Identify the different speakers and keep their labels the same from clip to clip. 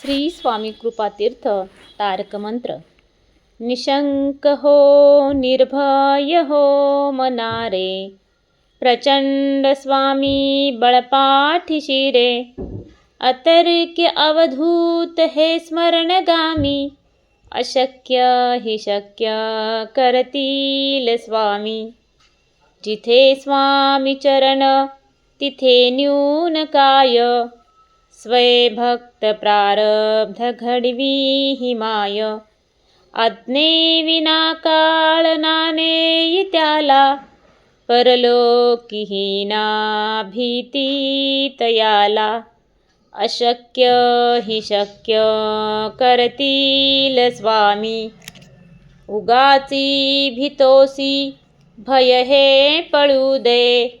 Speaker 1: श्री स्वामी कृपातीर्थ तारक मंत्र. निशंक हो निर्भय हो मनारे. प्रचंड स्वामी बळपाठीशी रे अतर्क्य अवधूत हे स्मरणगामी. अशक्य हि शक्य करतील स्वामी. जिथे स्वामी चरण तिथे न्यून काय? स्वयंभक्त प्रारब्ध घडवी हिमाय आज्ञे विना काळ नाणे त्याला परलोकीहीना भीती तयाला अशक्य हि शक्य करतील स्वामी। उगाची भीतोसी भय हे पळू दे।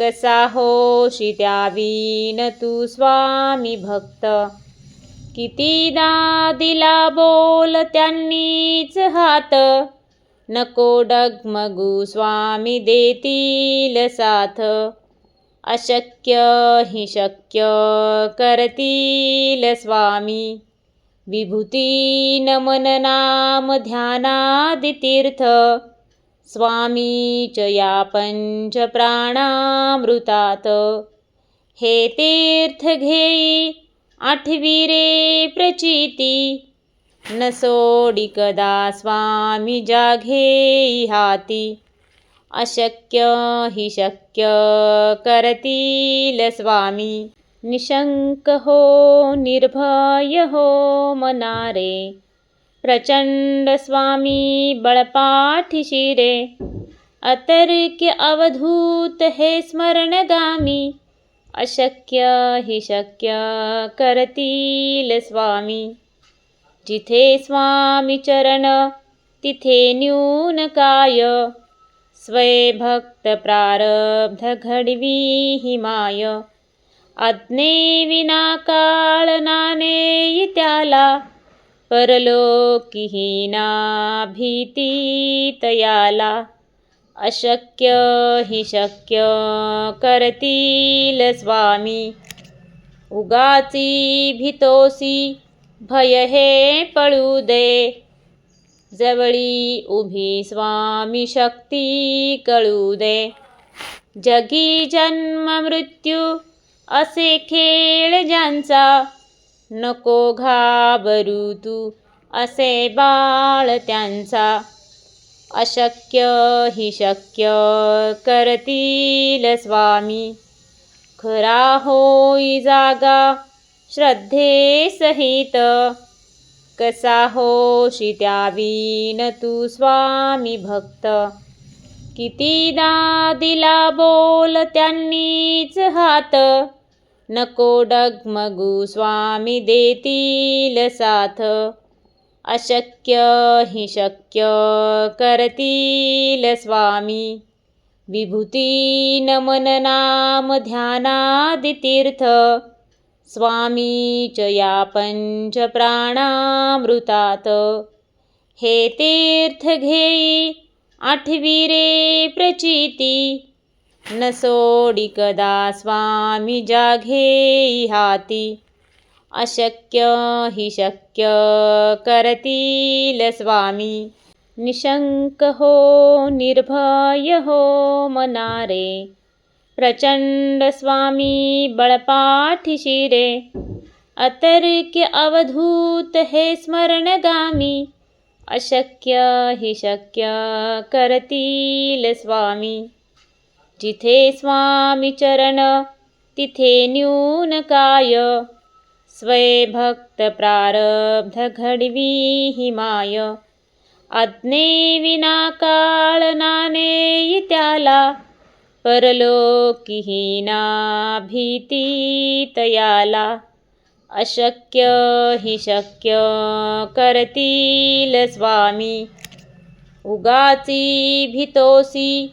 Speaker 1: कसा होशी त्यावीन तू स्वामी भक्त? कितीदा दिला बोल त्यांनीच हात. नको डगमगू स्वामी देतील साथ. अशक्य हि शक्य करतील स्वामी. विभूती नमन नाम ध्यानादितीर्थ. स्वामी च या पंच प्राणामृतात। हे तीर्थ घेई आठवी रे प्रचिती। न सोडी कदा स्वामी जाघेई हाती। अशक्य हि शक्य करतील स्वामी। निशंक हो निर्भय हो मनारे। प्रचंड स्वामी बळपाठीशी रे अतर्क्य अवधूत हे स्मरणगामी। अशक्य हि शक्य करतील स्वामी। जिथे स्वामी चरण तिथे न्यून काय। स्वयंभक्त प्रारब्ध घडवी हिमाय आज्ञे विना काळ नाने त्याला। परलोकिहीना भीती तयाला अशक्य हि शक्य करतील स्वामी. उगाची भीतोसी भय हे पळू दे. जवळी उभी स्वामी शक्ती कळू दे. जगी जन्म मृत्यू असे खेळ ज्यांचा नको घाबरू तू असे बाळ त्यांचा. अशक्य हि शक्य करतील स्वामी. खरा होई जागा श्रद्धे सहित. कसा होशी त्यावीन तू स्वामी भक्त. कितीदा दिला बोल त्यांनीच हात. नको डगमगू स्वामी देतील साथ. अशक्य हि शक्य करतील स्वामी. विभूती नमन नाम ध्यानादितीर्थ. च या पंच प्राणामृतात. हे तीर्थ घेई आठवी रे प्रचिती. न सोडी कदा स्वामी जाघे हाती। अशक्य हि शक्य करतील स्वामी। निशंक हो निर्भय हो मनारे। प्रचंड स्वामी बळपाठीशी अतर्क्य अवधूत हे स्मरणगामी। अशक्य हि शक्य करतील स्वामी। जिथे स्वामी चरण तिथे न्यून काय? स्वयंभक्त प्रारब्ध घडवी हिमाय. आज्ञे विना काळ नाने त्याला परलोकिहीना भीती तयाला. अशक्य हि शक्य करतील स्वामी. उगाची भीतोसी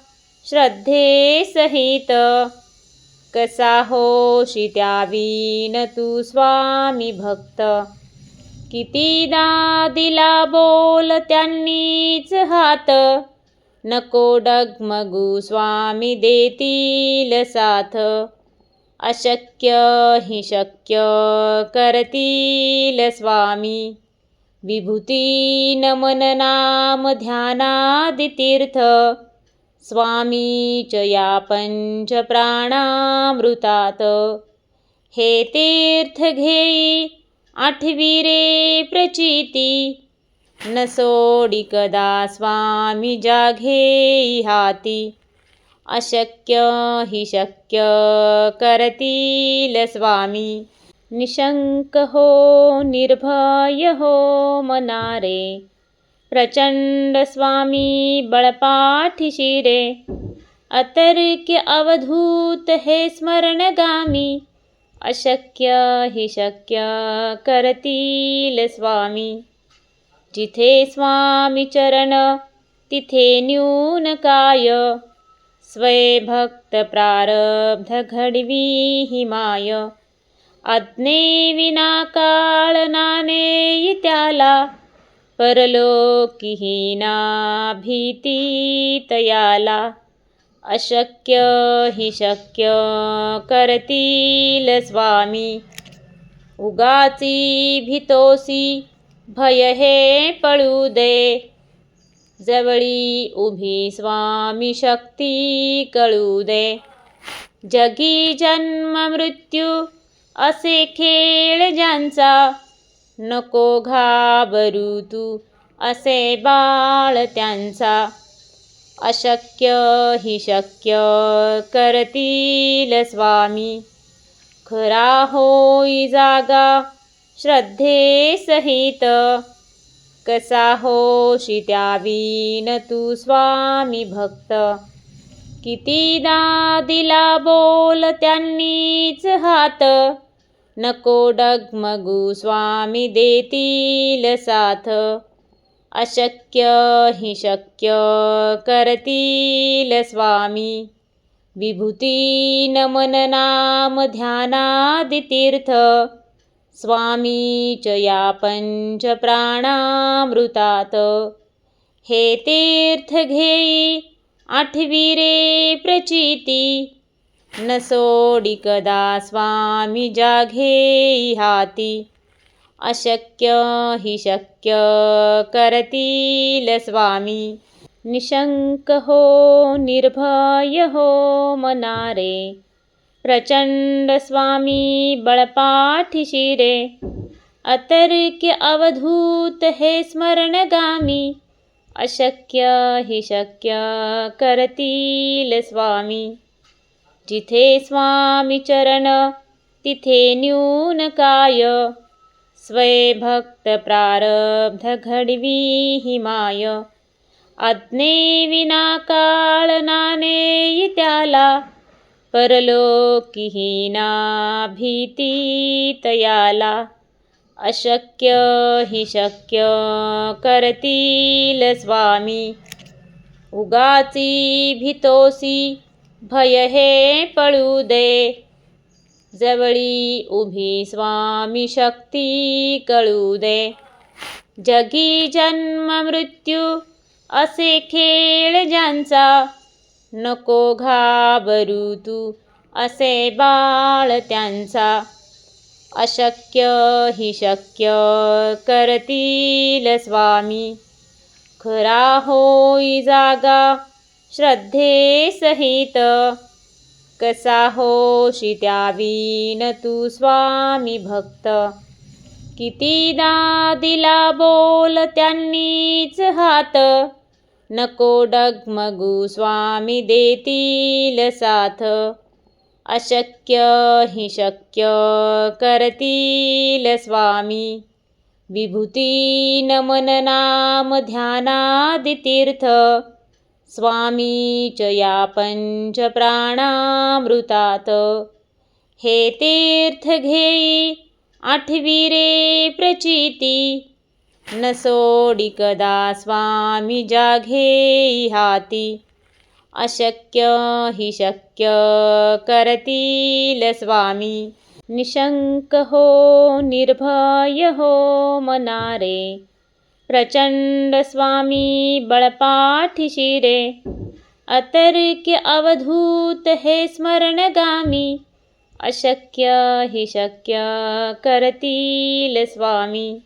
Speaker 1: श्रद्धेसहित। कसा होशी त्यावीन तू स्वामी भक्त? कितीदा दिला बोल त्यांनीच हात? नको डगमगू स्वामी देतील साथ. अशक्य हि शक्य करतील स्वामी. विभूती नमन नाम ध्यानादितीर्थ. स्वामी च या पंचप्राणामृतात हे तीर्थ घेई आठवी रे प्रचिती. न सोडी कदा स्वामी जाघेई हाती. अशक्य हि शक्य करतील स्वामी. निशंक हो निर्भय हो मनारे. प्रचंड स्वामी बळपाठी शिरे. अतर्क्य अवधूत हे स्मरणगामी. अशक्य हि शक्य करतील स्वामी. जिथे स्वामी चरण तिथे न्यून काय. स्वयभक्त प्रारब्ध घडवी हिमाय आज्ञे विना काळ नाणे त्याला. परलोकिहीना भीतीतयाला अशक्य हि शक्य करतील स्वामी। उगाची भितोसी भय हे पळू दे। जवळी उभी स्वामी शक्ती कळू दे। जगी जन्म मृत्यू असे खेळ ज्यांचा नको घाबरू तू असे बाळ त्यांचा. अशक्य ही शक्य करतील स्वामी. खरा होई जागा श्रद्धे सहित. कसा होशी त्यावीन तू स्वामी भक्त. कितीदा दिला बोल त्यांनीच हात. नको डगमगू स्वामी देतील साथ. अशक्य हि शक्य करतील स्वामी. विभूती नमन नाम ध्यानादितीर्थ. स्वामी च या पंचप्राणामृतात हे तीर्थ घेई आठवी रे प्रचिती. न सोडी कदा स्वामी जाघे हाती। अशक्य हि शक्य करतील स्वामी। निशंक हो निर्भय हो मनारे। प्रचंड स्वामी बळपाठीशी रे अतर्क्य अवधूत हे स्मरणगामी। अशक्य हि शक्य करतील स्वामी। जिथे स्वामी चरण तिथे न्यून काय? स्वयं प्रारब्ध घडवी हिमाय. आज्ञे विना काळ नाने त्याला परलोकिहीना भीती तयाला. अशक्य हि शक्य करतील स्वामी. उगाची भीतोसी भय हे पळू दे. जवळी उभी स्वामी शक्ती कळू दे. जगी जन्म मृत्यू असे खेळ ज्यांचा नको घाबरू तू असे बाळ त्यांचा. अशक्य ही शक्य करतील स्वामी. खरा होई जागा श्रद्धे सहित। कसा होशी त्यावीन तू स्वामी भक्त। कितीदा दिला बोल त्यांनीच हात। नको डगमगू स्वामी देतील साथ। अशक्य हि शक्य करतील स्वामी। विभूती नमन नाम ध्यानादितीर्थ। स्वामी च या पंच प्राणामृतात। हे तीर्थ घेई आठवी रे प्रचिती। न सोडी कदा स्वामी जाघे हाती। अशक्य हि शक्य करतील स्वामी। निशंक हो निर्भय हो मनारे। प्रचंड स्वामी बळपाठीशी शिरे. अतर्क्य अवधूत हे स्मरणगामी. अशक्य हि शक्य करतील स्वामी.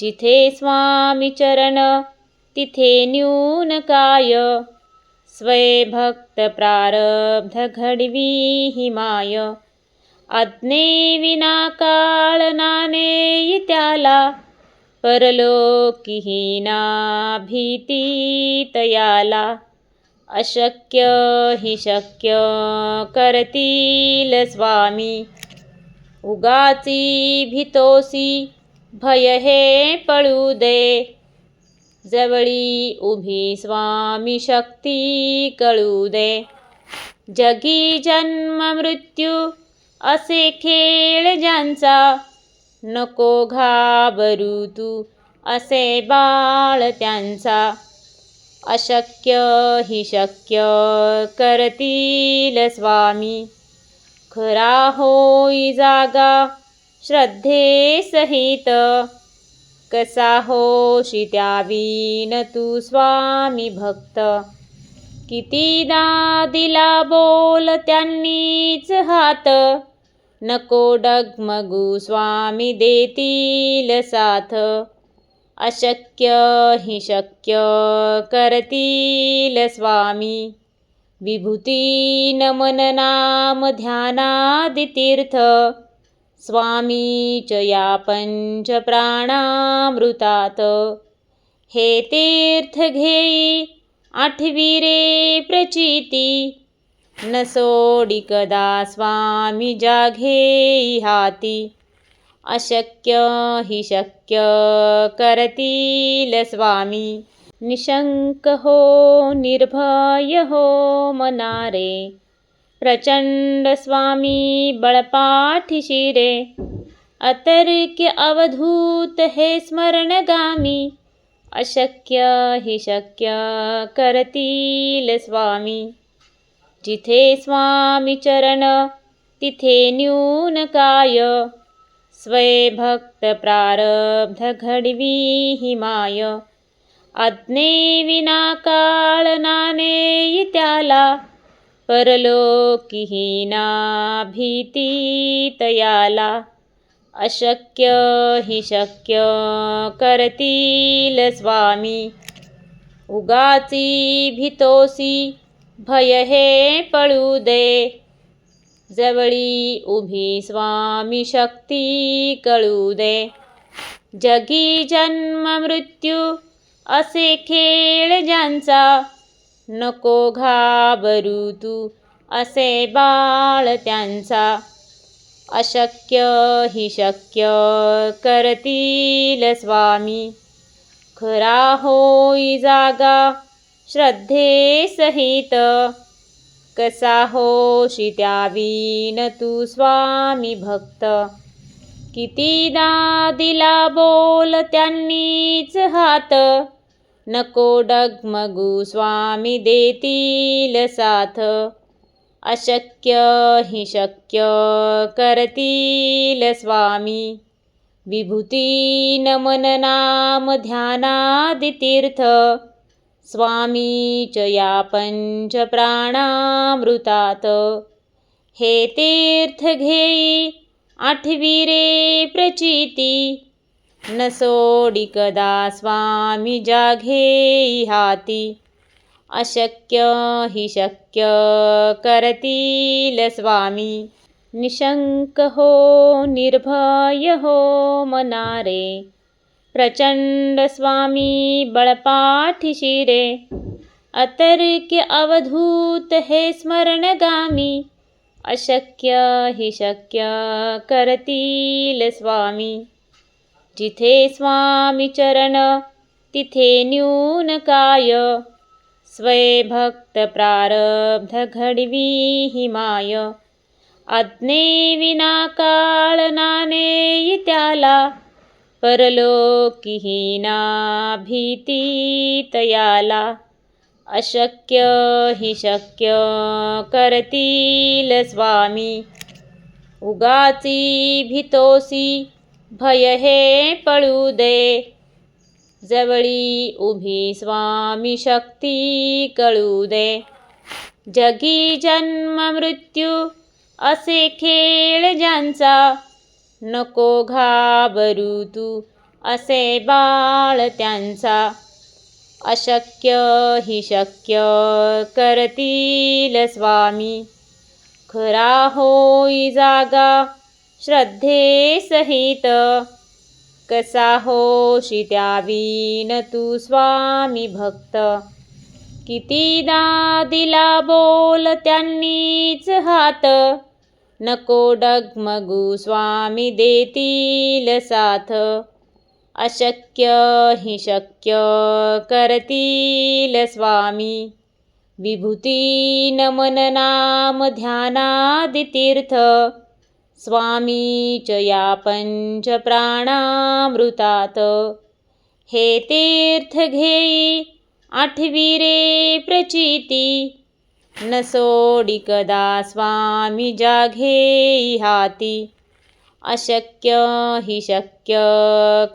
Speaker 1: जिथे स्वामी चरण तिथे न्यून काय. स्वयं प्रारब्ध घडवी हि माय. आज्ञे विना काळ नाने त्याला. परलोकिहीना भीतीतयाला अशक्य हि शक्य करतील स्वामी. उगाची भीतोसी भय हे पळू दे. जवळी उभी स्वामी शक्ती कळू दे. जगी जन्म मृत्यू असे खेळ ज्यांचा नको घाबरू तू असे बाळ त्यांचा. अशक्य ही शक्य करतील स्वामी. खरा होई जागा श्रद्धे सहित. कसा होशी त्यावीन तू स्वामी भक्त. कितीदा दिला बोल त्यांनीच हात. नको डगमगू स्वामी देतील साथ. अशक्य हि शक्य करतील स्वामी. विभूती नमन नाम ध्यानादितीर्थ. स्वामी च या पंच प्राणामृतात. हे तीर्थ घेई आठवी रे प्रचिती. न सोडी कदा स्वामी जाघे हाती. अशक्य हि शक्य करतील स्वामी. निशंक हो निर्भय हो मनारे. प्रचंड स्वामी बळपाठीशी रे अतर्क्य अवधूत हे स्मरणगामी. अशक्य हि शक्य करतील स्वामी. जिथे स्वामी चरण तिथे न्यून काय? स्वयं प्रारब्ध घडवी हि माय. आज्ञे विना काळ नाने त्याला. परलोकिहीना भीती तयाला. अशक्य हि शक्य करतील स्वामी. उगाची भितोसी भय हे पळू दे. जवळी उभी स्वामी शक्ती कळू दे. जगी जन्म मृत्यू असे खेळ ज्यांचा नको घाबरू तू असे बाळ त्यांचा. अशक्य ही शक्य करतील स्वामी. खरा होई जागा श्रद्धे सहित। कसा होशी त्यावीन तू स्वामी भक्त? कितीदा दिला बोल त्यांनीच हात? नको डगमगू स्वामी देतील साथ। अशक्य हि शक्य करतील स्वामी। विभूती नमन नाम ध्यानादितीर्थ। तीर्थ स्वामी च या पंच प्राणामृतात। हे तीर्थ घेई आठवी रे प्रचिती। न सोडी कदा स्वामी जाघे हाती। अशक्य हि शक्य करतील स्वामी। निशंक हो निर्भय हो मनारे। प्रचंड स्वामी बळपाठ शिरे। अतर्क्य अवधूत हे स्मरणगामी। अशक्य हि शक्य करतील स्वामी। जिथे स्वामी चरण तिथे न्यून काय। प्रारब्ध घडवी हिमाय आज्ञे विना काळ नाने त्याला। परलोकिहीना भीती तयाला अशक्य हि शक्य करतील स्वामी. उगाची भीतोसी भय हे पळू दे. जवळी उभी स्वामी शक्ती कळू दे. जगी जन्म मृत्यू असे खेळ ज्यांचा नको घाबरू तू असे बाळ त्यांचा. अशक्य ही शक्य करतील स्वामी. खरा होई जागा श्रद्धे सहित. कसा होशी त्यावीन तू स्वामी भक्त. कितीदा दिला बोल त्यांनीच हात. नको डगमगू स्वामी देतील साथ. अशक्य हि शक्य करतील स्वामी. विभूती नमन नाम ध्यानादितीर्थ. स्वामी च या पंचप्राणामृतात हे तीर्थ घेई आठवी रे प्रचिती. न सोडी कदा स्वामी जाघे हाती. अशक्य हि शक्य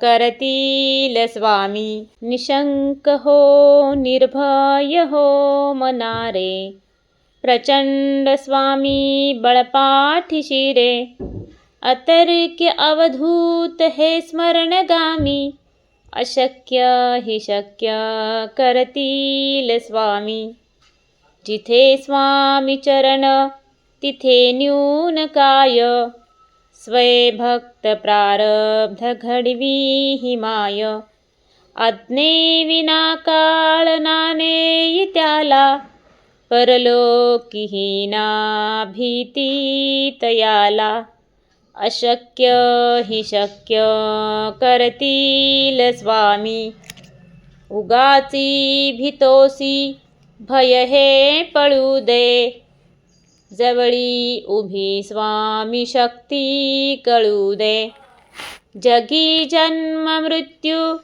Speaker 1: करतील स्वामी. निशंक हो निर्भय हो मनारे. प्रचंड स्वामी बळपाठिशिरे अतर्क्य अवधूत हे स्मरणगामी. अशक्य हि शक्य करतील स्वामी. जिथे स्वामी चरण तिथे न्यून काय स्वयं प्रारब्ध घडवी हिमाय. आज्ञे विना काळ नाने त्याला परलोकिहीना भीती तयाला अशक्य हि शक्य करतील स्वामी. उगाची भितोसी भय हे पळू दे. जवळी उभी स्वामी शक्ती कळू दे. जगी जन्म मृत्यू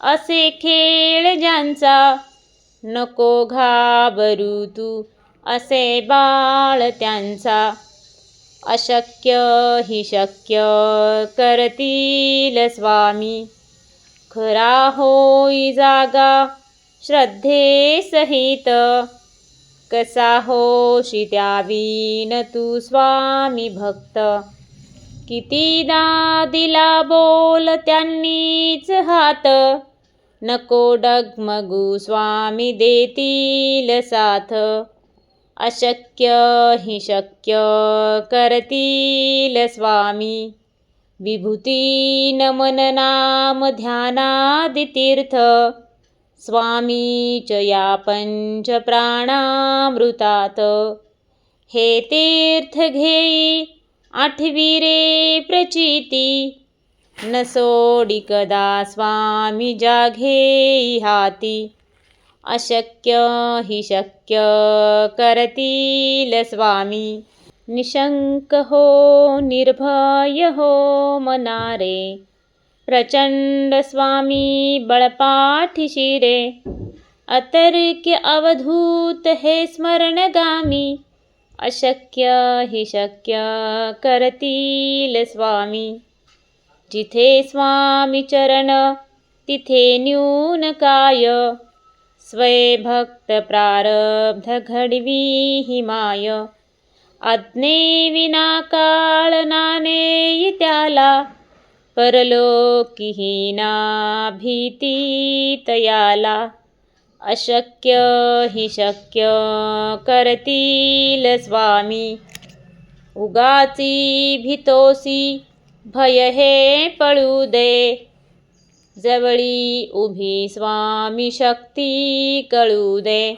Speaker 1: असे खेळ ज्यांचा नको घाबरू तू असे बाळ त्यांचा. अशक्य ही शक्य करतील स्वामी. खरा होई जागा श्रद्धे सहित। कसा होशी त्यावीन तू स्वामी भक्त? कितीदा दिला बोल त्यांनीच हात? नको डगमगू स्वामी देतील साथ. अशक्य हि शक्य करतील स्वामी. विभूती नमन नाम ध्यानादितीर्थ. स्वामी च या पंचप्राणामृतात हे तीर्थ घेई आठवी रे प्रचिती. न सोडी कदा स्वामी जाघेई हाती. अशक्य हि शक्य करतील स्वामी. निशंक हो निर्भय हो मनारे. प्रचंड स्वामी बळपाठी शिरे अतर्क्य अवधूत हे स्मरणगामी। अशक्य हि शक्य करतील स्वामी। जिथे स्वामी चरण तिथे न्यून काय। स्वयं प्रारब्ध घडवी हिमाय आज्ञे विना काळ नाने त्याला। परलोकिहीना भीतीतयाला अशक्य हि शक्य करतील स्वामी. उगाची भितोसी भय हे पळू दे. जवळी उभी स्वामी शक्ती कळू दे.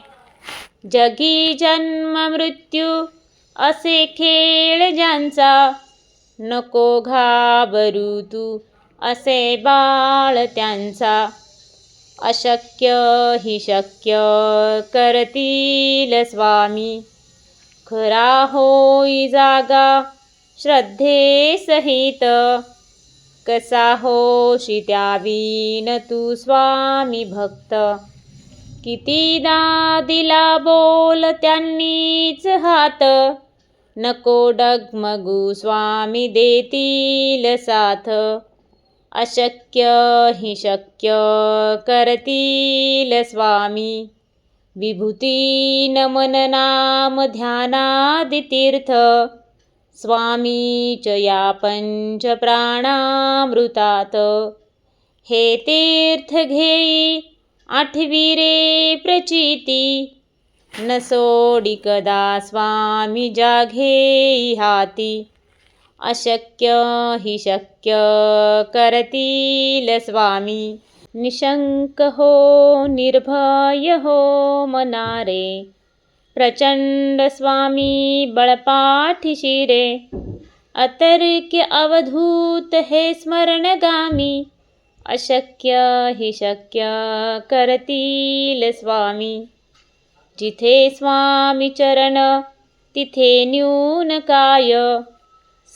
Speaker 1: जगी जन्म मृत्यू असे खेळ ज्यांचा नको घाबरू तू असे बाळ त्यांचा. अशक्य ही शक्य करतील स्वामी. खरा होई जागा श्रद्धे सहित. कसा होशी त्यावीन तू स्वामी भक्त. कितीदा दिला बोल त्यांनीच हात. नको डगमगू स्वामी देतील साथ. अशक्य हि शक्य करतील स्वामी. विभूती नमन नाम ध्यानादि तीर्थ च या पंच प्राणामृतात. हे तीर्थ घेई आठवी रे प्रचिती. न सोडी कदा स्वामी जाघे हाती। अशक्य ही शक्य करतील स्वामी। निशंक हो निर्भय हो मनारे। प्रचंड स्वामी बळपाठीशी रे अतर्क्य अवधूत हे स्मरणगामी। अशक्य ही शक्य करतील स्वामी। जिथे स्वामी चरण तिथे न्यून काय?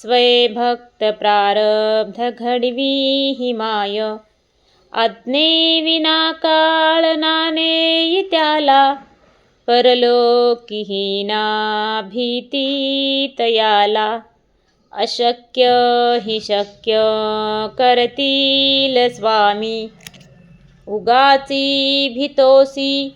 Speaker 1: स्वय भक्त प्रारब्ध घडवी हिमाय. आज्ञे विना काळ नाने त्याला. परलोकिहीना भीती तयाला. अशक्य ही शक्य करतील स्वामी. उगाची भितोसी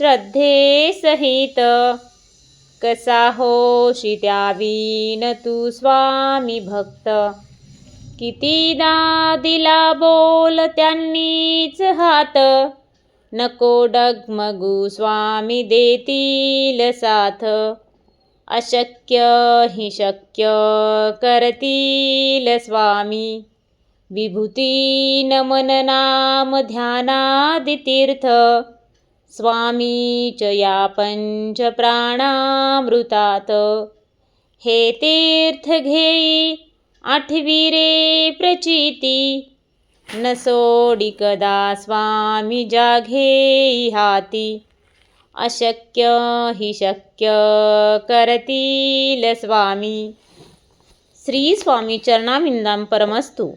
Speaker 1: श्रद्धे सहित कसा होशी त्यावीन तू स्वामी भक्त। कितीदा दिला बोल त्यांनीच हात। नको डगमगू स्वामी देतील साथ। अशक्य हि शक्य करतील स्वामी। विभूती नमन नाम ध्यानादितीर्थ। स्वामी च या पंच प्राणामृतात। हे तीर्थ घेई आठवी रे प्रचिती। न सोडी कदा स्वामी जाघे हाती। अशक्य हि शक्य करतील स्वामी। श्री स्वामी चरणामिंदाम परमस्तु।